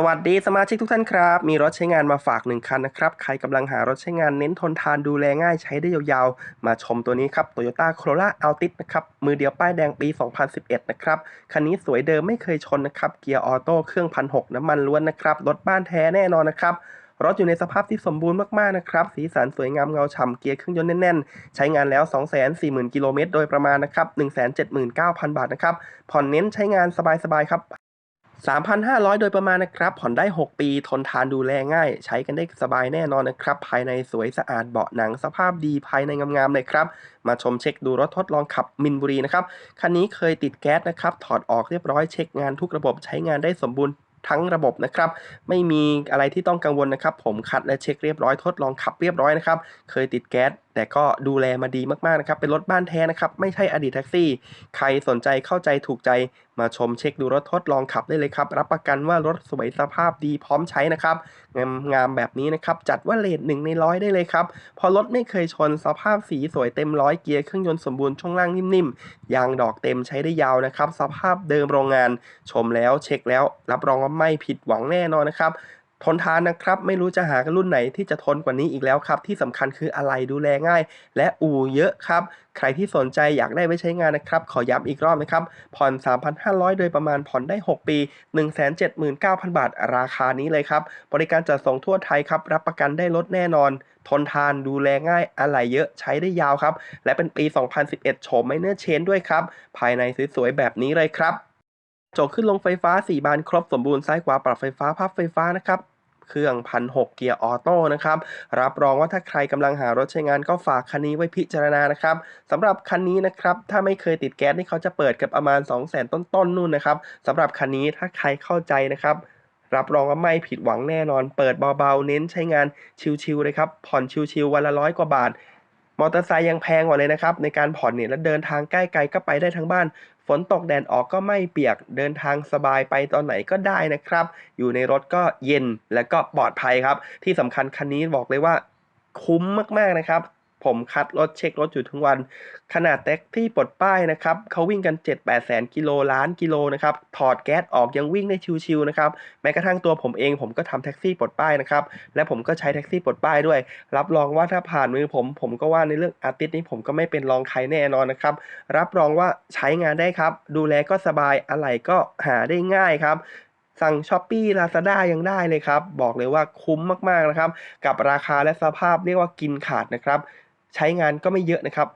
สวัสดีสมาชิกทุกท่านครับ มีรถใช้งานมาฝากหนึ่งคันนะครับ ใครกำลังหารถใช้งานเน้นทนทานดูแลง่ายใช้ได้ยาวๆ มาชมตัวนี้ครับ Toyota Corolla Altis นะครับ มือเดียวป้ายแดงปี 2011 นะครับ คันนี้สวยเดิมไม่เคยชนนะครับ เกียร์ออโต้เครื่องพันหน้ำมันล้วนนะครับ รถบ้านแท้แน่นอนนะครับรถอยู่ในสภาพที่สมบูรณ์มากๆนะครับ สีสันสวยงามเงาฉ่ำเกียร์เครื่องยนต์แน่นๆ ใช้งานแล้ว 240,000 กิโลเมตรโดยประมาณนะครับ 179,000 บาทนะครับ ผ่อนเน้นใช้งานสบายๆครับ 3,500 โดยประมาณนะครับ ผ่อนได้ 6 ปี ทนทานดูแลง่าย ใช้กันได้สบายแน่นอนนะครับ ภายในสวยสะอาดเบาะหนังสภาพดีภายในงามๆเลยครับ มาชมเช็คดูรถทดลองขับมินบุรีนะครับ คันนี้เคยติดแก๊สนะครับ ถอดออกเรียบร้อยเช็คงานทุกระบบใช้งานได้สมบูรณ์ทั้งระบบนะครับ ไม่มีอะไรที่ต้องกังวลนะครับ ผมคัดและเช็คเรียบร้อยทดลองขับเรียบร้อยนะครับ เคยติดแก๊ส แต่ก็ดูแลมาดีมากๆนะครับ เป็นรถบ้านแท้นะครับ ไม่ใช่อดีตแท็กซี่ ใครสนใจเข้าใจถูกใจมาชมเช็คดูรถทดลองขับได้เลยครับ รับประกันว่ารถสวยสภาพดีพร้อมใช้นะครับ งามงามแบบนี้นะครับ จัดว่าเลทหนึ่งในร้อยได้เลยครับ พอรถไม่เคยชนสภาพสีสวยเต็มร้อยเกียร์เครื่องยนต์สมบูรณ์ช่วงล่างนิ่มๆ ยางดอกเต็มใช้ได้ยาวนะครับ สภาพเดิมโรงงาน ชมแล้วเช็คแล้ว รับรองว่าไม่ผิดหวังแน่นอนนะครับ ทนทานนะครับ ไม่รู้จะหากรุ่นไหนที่จะทนกว่านี้อีกแล้วครับ ที่สำคัญคืออะไรดูแลง่าย และอู่เยอะครับ ใครที่สนใจอยากได้ไว้ใช้งานนะครับ ขอย้ำอีกรอบนะครับ ผ่อน 3,500 โดยประมาณผ่อนได้ 6 ปี 179,000 บาท ราคานี้เลยครับ บริการจัดส่งทั่วไทยครับ รับประกันได้รถแน่นอน ทนทานดูแลง่ายอะไหล่เยอะใช้ได้ยาวครับ และเป็นปี 2011 โฉมไมเนอร์เชนด้วยครับ ภายในสวยๆแบบนี้เลยครับ จกขึ้นลงไฟฟ้า 4 บานครบสมบูรณ์ซ้ายขวาปรับไฟฟ้าพับไฟฟ้านะครับเครื่องพันหเกียร์ออโต้นะครับรับรองว่าถ้าใครกำลังหารถใช้งานก็ฝากคันนี้ไว้พิจารณานะครับสำหรับคันนี้นะครับถ้าไม่เคยติดแก๊สนี่เขาจะเปิดกับประมาณ 2 0 0 0 0 0 ต้นๆนนู่นนะครับสำหรับคันนี้ถ้าใครเข้าใจนะครับรับรองว่าไม่ผิดหวังแน่นอน เปิดเบาๆเน้นใช้งานชิวๆเลยครับผ่อนชิวๆวันละร้อยกว่าบาทมอเตอร์ไซค์ยังแพงกว่าเลยนะครับในการผ่อนเนี่ยแล้วเดินทางใกล้ไกลก็ไปได้ทั้งบ้าน ฝนตกแดดออกก็ไม่เปียกเดินทางสบายไปตอนไหนก็ได้นะครับ อยู่ในรถก็เย็นและก็ปลอดภัยครับ ที่สำคัญคันนี้บอกเลยว่าคุ้มมากๆนะครับ ผมคัดรถเช็ครถอยู่ทั้งวัน ขนาดแท็กที่ปลดป้ายนะครับเขาวิ่งกัน 7 8แสนกิโลล้านกิโลนะครับถอดแก๊สออกยังวิ่งได้ชิวๆนะครับแม้กระทั่งตัวผมเองผมก็ทำแท็กซี่ปลดป้ายนะครับและผมก็ใช้แท็กซี่ปลดป้ายด้วย รับรองว่าถ้าผ่านมือผม ผมก็ว่าในเรื่องอาร์ติสนี้ผมก็ไม่เป็นรองใครแน่นอนนะครับรับรองว่าใช้งานได้ครับ ดูแลก็สบายอะไรก็หาได้ง่ายครับสั่งช้อปปี้ลาซาด้ายังได้เลยครับ บอกเลยว่าคุ้มมาก ๆ นะครับ กับราคาและสภาพเรียกว่ากินขาดนะครับ ใช้งานก็ไม่เยอะนะครับ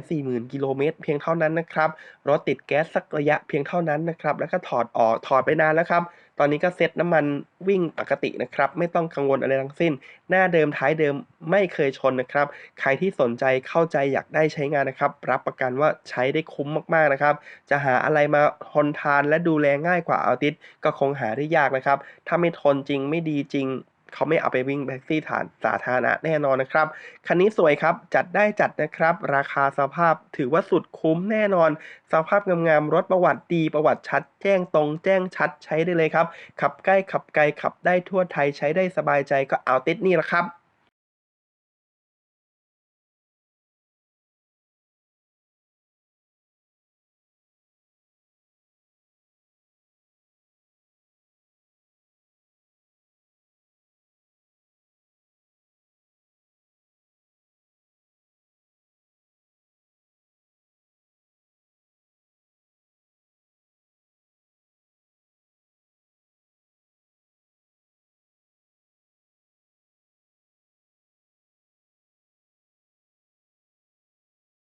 240,000 กิโลเมตรเพียงเท่านั้นนะครับรถติดแก๊สสักระยะเพียงเท่านั้นนะครับ แล้วก็ถอดออกถอดไปนานแล้วครับ ตอนนี้ก็เซ็ตน้ำมันวิ่งปกตินะครับ ไม่ต้องกังวลอะไรทั้งสิ้น หน้าเดิมท้ายเดิมไม่เคยชนนะครับ ใครที่สนใจเข้าใจอยากได้ใช้งานนะครับ รับประกันว่าใช้ได้คุ้มมากๆนะครับ จะหาอะไรมาทนทานและดูแลง่ายกว่าอัลติสก็คงหาได้ยากนะครับ ถ้าไม่ทนจริงไม่ดีจริง เขาไม่เอาไปวิ่งแท็กซี่ฐานสาธารณะแน่นอนนะครับ คันนี้สวยครับ จัดได้จัดนะครับ ราคาสภาพถือว่าสุดคุ้มแน่นอน สภาพงามๆ รถประวัติดี ประวัติชัด แจ้งตรง แจ้งชัดใช้ได้เลยครับ ขับใกล้ขับไกลขับได้ทั่วไทยใช้ได้สบายใจก็เอาติดนี่แหละครับ